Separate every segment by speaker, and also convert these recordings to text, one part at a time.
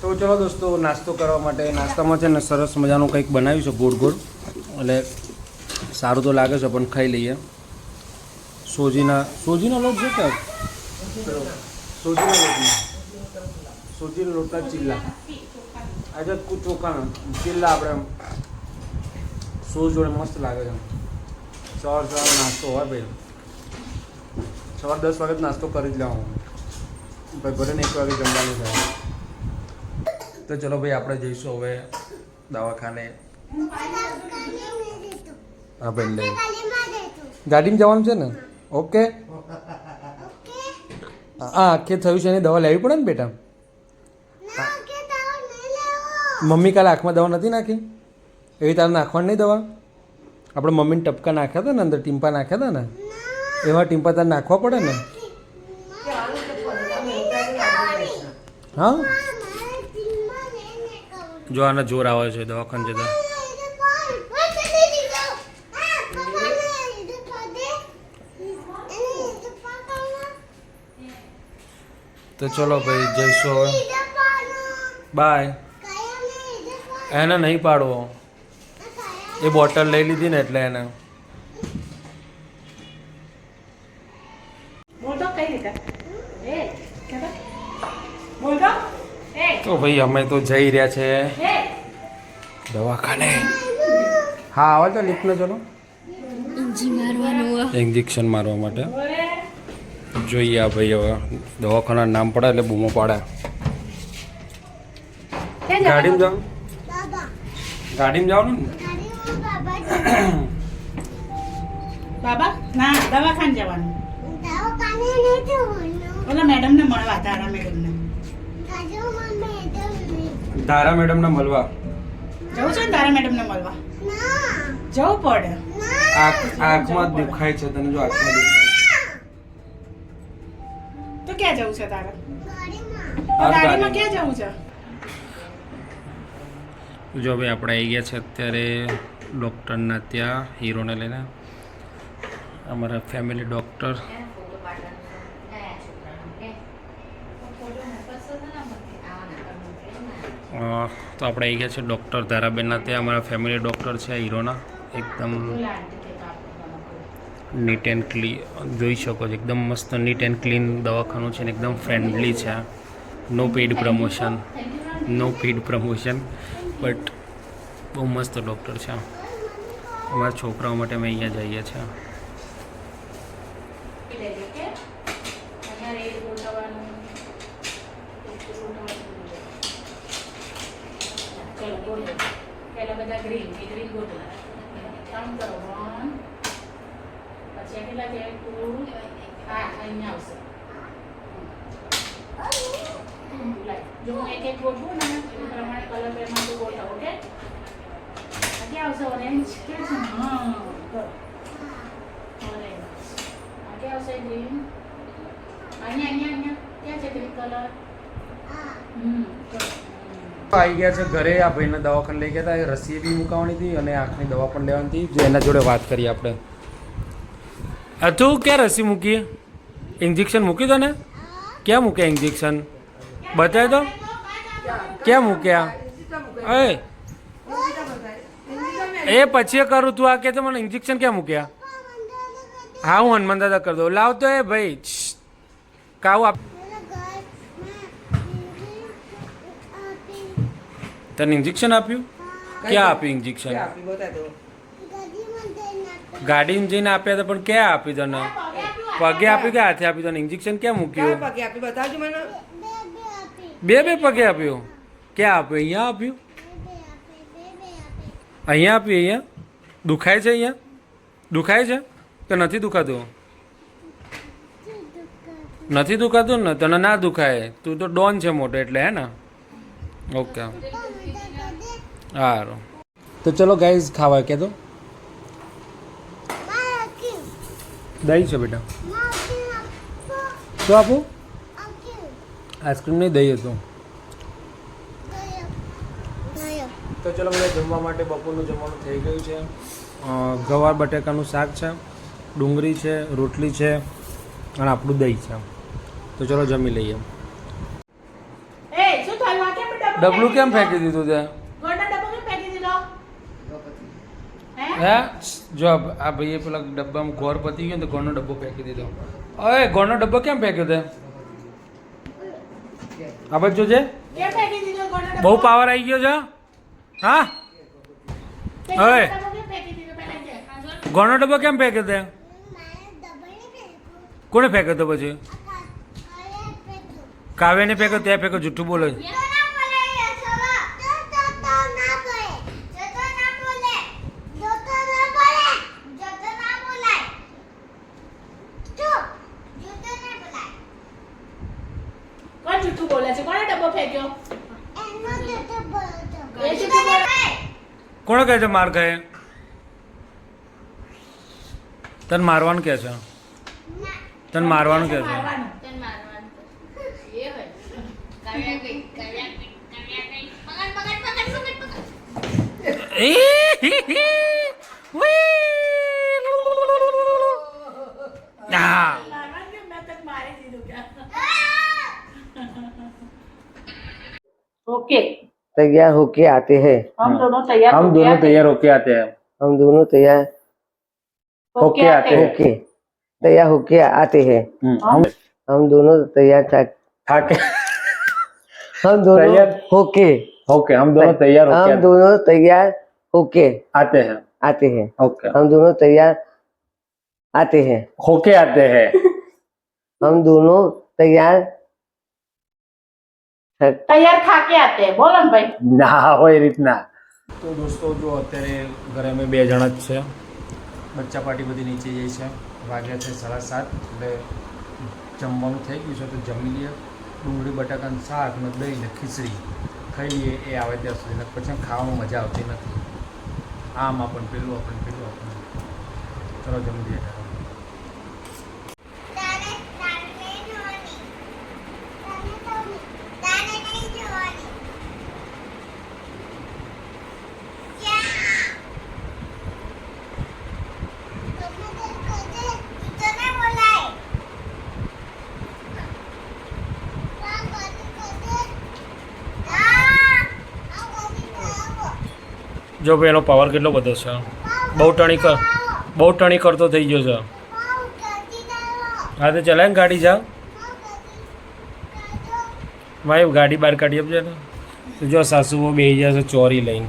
Speaker 1: તો ચલો દોસ્તો, નાસ્તો કરવા માટે નાસ્તામાં છે ને સરસ મજાનું કંઈક બનાવ્યું છે, ગોળ ગોળ. એટલે સારું તો લાગે છે, પણ ખાઈ લઈએ. સોજીના સોજીનો લોટ છે કે? સોજીના લોટનો સોજીના લોટના ચીલા આજે ચોખાના. ચીલા આપણે સોજ જોડે મસ્ત લાગે છે. સવાર સવાર નાસ્તો હોય ભાઈ. સવાર દસ વાગે નાસ્તો કરી જ લેવાનો. ભાઈ ભલે ને એક વાગે જમવાનું થાય. તો ચલો ભાઈ આપણે જઈશું હવે દવાખાને. હા ભાઈ લઈ. ગાડીમાં જવાનું છે ને? ઓકે? હા આખે થયું છે એની દવા લેવી પડે ને બેટા? મમ્મી કાલે આંખમાં દવા નથી નાખી? એવી તારે નાખવાની નહીં દવા? આપણે મમ્મીને ટપકા નાખ્યા હતા ને અંદર ટીમ્પા નાખ્યા હતા ને? એવા ટીમ્પા તારે નાખવા પડે ને? હા? જો આને જોર આવે છે, દવાખાને જતા. તો ચલો ભાઈ, જઈશું બાય એને નહીં પાડવો. એ બોટલ લઈ લીધી ને એટલે એને. તો ભાઈ અમે તો જઈ રહ્યા છે. દવાખાને. હા આવે તો લિફ્ટને ચલો. ઇન્જેક્શન મારવા માટે. જોઈએ આ ભાઈ હવે. દવાખાના નામ પડે એટલે બૂમો પાડે.
Speaker 2: ક્યાં
Speaker 1: ગાડીમાં જાઓ ગાડીમાં જાઓ ને?
Speaker 2: બાબા ના દવાખાને જવાનું. ઓલા મેડમને મળવા તારા મેડમને
Speaker 1: ધારા મેડમને મળવા.
Speaker 2: જવું છે ને તારા મેડમને મળવા? જવું પડે.
Speaker 1: આંખ આંખમાં દુખાય છે તને જો આંખમાં દુખાય
Speaker 2: તો ક્યાં જવું છે તારે? ગાડીમાં. ક્યાં જવું છે?
Speaker 1: જો ભાઈ આપણે આવી ગયા છે અત્યારે ડૉક્ટરના ત્યાં હીરોને લઈને. અમારા ફેમિલી ડૉક્ટર. તો આપણે આવી ગયા છે ડૉક્ટર ધારાબેનના. ત્યાં અમારા ફેમિલી ડૉક્ટર છે, હીરોના. એકદમ નીટ એન્ડ ક્લીન જોઈ શકો છો. એકદમ મસ્ત નીટ એન્ડ ક્લીન દવાખાનું છે ને એકદમ ફ્રેન્ડલી છે. No paid promotion no paid promotion but બહુ મસ્ત ડૉક્ટર છે. અમારા છોકરાઓ માટે અમે અહીંયા જઈએ છીએ.
Speaker 2: પહેલા બધા ગ્રીન એ ગ્રીન ગોઠવો કાઉન્ટ કરો વન પછી કેટલા છે ટુ હા અહીંયા આવશે. જો હું એક એક ગોઠવું ને એ પ્રમાણે કલર પેરમાં તો ગોઠવ ઓકે ક્યાં આવશે ઓરેન્જ કે છે હા ક્યાં આવશે ગ્રીન અહીંયા અહીંયા અહીંયા ક્યાં છે ગ્રીન કલર હમ.
Speaker 1: આવી ગયા છે ઘરે. આ ભાઈને દવાખાને લઈ ગયા હતા. રસી બી મુકાવાની હતી અને આંખની દવા પણ લેવાની હતી. જો એના જોડે વાત કરીએ આપણે. તું ક્યાં રસી મૂકી? ઇન્જેક્શન મૂકી દો ને ક્યાં મૂક્યા ઇન્જેક્શન બતાવી દો ક્યાં મૂક્યા એ. એ પછી કરું તું આ કે છે મને ઇન્જેક્શન ક્યાં મૂક્યા હા, હું હનુમાન દાદા કરી દઉં. લાવ તો એ ભાઈ. કાવ આપ તને ઇન્જેક્શન આપ્યું? ક્યાં આપ્યું ઇન્જેક્શન ગાડીમાં જઈને આપ્યા હતા પણ ક્યાં આપ્યું તને? પગે આપ્યું? કે હાથે આપ્યું તને? ઇન્જેક્શન ક્યાં મૂક્યું
Speaker 3: આપી
Speaker 1: બે બે પગે આપ્યું. ક્યાં આપ્યું? અહીંયા આપ્યું? અહીંયા આપ્યું અહીંયા? દુખાય છે અહીંયા? દુખાય છે? કે નથી દુખાતું? નથી દુખાતું ને? તને ના દુખાય. તું તો ડોન છે મોટો એટલે હે ને? ઓકે. સારું તો ચલો ગાઈઝ ખાવા કે દો. દહીં છે બેટા. શું આપું? આઈસ્ક્રીમ નહીં દહીં હતું. તો ચલો બધા જમવા માટે બપોરનું જમવાનું થઈ ગયું છે. ગવાર બટેકાનું શાક છે ડુંગળી છે રોટલી છે અને આપણું દહીં છે. તો ચલો જમી લઈએ. ડબલું કેમ ફેંકી દીધું તે
Speaker 2: ગોળનો ડબ્બો કેમ ફેંકી દીધો હે?
Speaker 1: જો આ ભાઈએ પેલા ડબ્બામાં ગોળ પતી ગયો ને તો ગોળનો ડબ્બો ફેંકી દીધો. અરે ઘરનો ડબ્બો કેમ ફેંક્યો તે? આ બાજુ જોજે.
Speaker 2: કેમ ફેંકી દીધો ગોળનો ડબ્બો?
Speaker 1: બહુ પાવર આવી ગયો છે હા.
Speaker 2: તે
Speaker 1: હવે.
Speaker 2: ડબ્બો કેમ
Speaker 1: ગોળનો ડબ્બો કેમ ફેંક્યો તે? કોને ફેંક્યો તો પછી? કાવ્યને ફેંક્યો ત્યાં ફેંક્યો જુઠ્ઠું બોલો છે.
Speaker 2: કોણ જૂઠું બોલે છે કોણે ડબ્બો ફેંક્યો એ જૂઠું બોલે
Speaker 1: કોણે કહે છે માર કહે તને મારવાનું કહે છે તને મારવાનું કહે છે
Speaker 2: મારવાનું.
Speaker 4: તને મારવાનું એ
Speaker 2: ओके
Speaker 3: तैयार होके आते हैं।
Speaker 2: हम दोनों तैयार
Speaker 1: हम दोनों तैयार होके आते हैं।
Speaker 3: हम दोनों तैयार
Speaker 1: होके आते हैं।
Speaker 3: होके तैयार होके आते हैं।
Speaker 1: हम
Speaker 3: हम दोनों तैयार था
Speaker 1: थाके।
Speaker 3: हम दोनों
Speaker 1: तैयार-
Speaker 3: होके।
Speaker 1: ओके हम दोनों तैयार
Speaker 3: हम दोनों तैयार होके
Speaker 1: आते हैं।
Speaker 3: आते हैं।
Speaker 1: ओके।
Speaker 3: हम दोनों तैयार आते हैं।
Speaker 1: होके आते हैं।
Speaker 3: हम दोनों तैयार
Speaker 2: તૈયાર થાકે આતે हैं। બોલો ને ભાઈ.
Speaker 1: ના હોય એ રીતના. તો દોસ્તો જો અત્યારે ઘરે અમે બે જણા જ છે. બચ્ચા પાર્ટી બધી નીચે જઈ છે. વાગ્યા છે સાડા સાત. એટલે જમવાનું થઈ ગયું છે તો જમી લઈએ. ડુંગળી બટાકાનું શાક ને દહીં ને ખીચડી. ખાઈ લઈએ. એ આવે ત્યાં સુધી. ને પછી ખાવામાં મજા આવતી નથી. આમ આપણને પેલું આપણને પેલું આપણને ચલો જમી લઈએ. જો ભાઈ એનો પાવર કેટલો બધો છે. બહુ ટણી કર બહુ ટણી કરતો થઈ ગયો છે. હા તો ચલાય ને ગાડી જા. ભાઈ ગાડી બહાર કાઢી આપજે ને. તો જો સાસુઓ બે જશે ચોરી લઈને.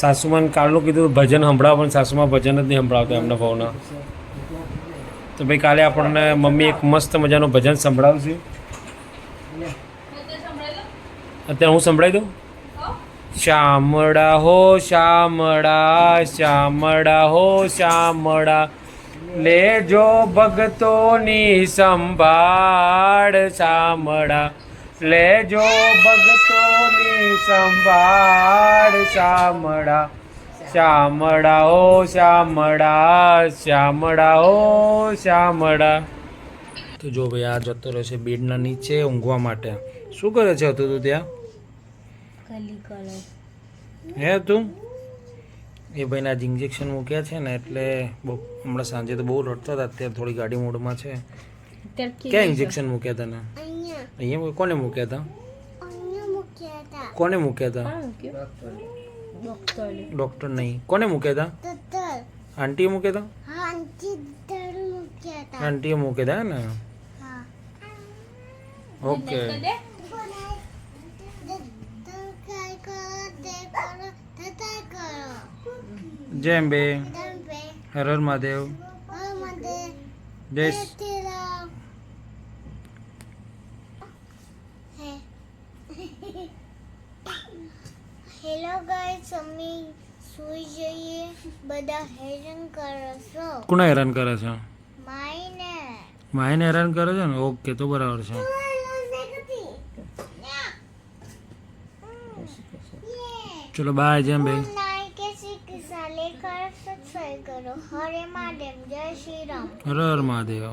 Speaker 1: સાસુમાન કાલનું કીધું ભજન સંભળાવો પણ સાસુમાં ભજન જ નહીં સંભળાવતા એમના ભાવના તો ભાઈ કાલે આપણને મમ્મી એક મસ્ત મજાનું ભજન સંભળાવશે. અત્યારે હું સંભળાવી દઉં? શામળા હો શામળા શામળા હો શામળા લેજો ભગતોની સંભાળ શામળા લેજો ભગતોની સંભાળ શામળા શામળા હો શામળા શામળા હો શામળા તો જો ભાઈ આ જતો રહેશે બેડના નીચે ઊંઘવા માટે. શું કરે છે હતું તું ત્યાં?
Speaker 4: કલી કલર.
Speaker 1: હે તું? એ ભાઈને આજ ઇન્જેક્શન મૂક્યા છે ને એટલે બહુ હમણાં સાંજે તો બહુ રડતા હતા અત્યારે થોડી ગાડી મોડમાં છે. ક્યાં ઇન્જેક્શન મૂક્યા તને? અહીંયા. કોને મૂક્યા હતા. કોને મૂક્યા હતા
Speaker 4: ડોક્ટર.
Speaker 1: ડૉક્ટર નહીં. કોને મૂક્યા હતા આંટીએ મૂક્યા હતા. આંટીએ મૂક્યા હતા ને? ઓકે જય અંબે. હર હર મહાદેવ. જય
Speaker 5: હેલો ગાઈસ અમે સુઈ જઈએ. બધા હેરાન કરો છો.
Speaker 1: કોણ હેરાન કરે છે?
Speaker 5: માઈને.
Speaker 1: માઈને હેરાન કરે છે ને? ઓકે તો બરાબર છે. ચલો બાય જેમ અંબે. હર હર મહાદેવ.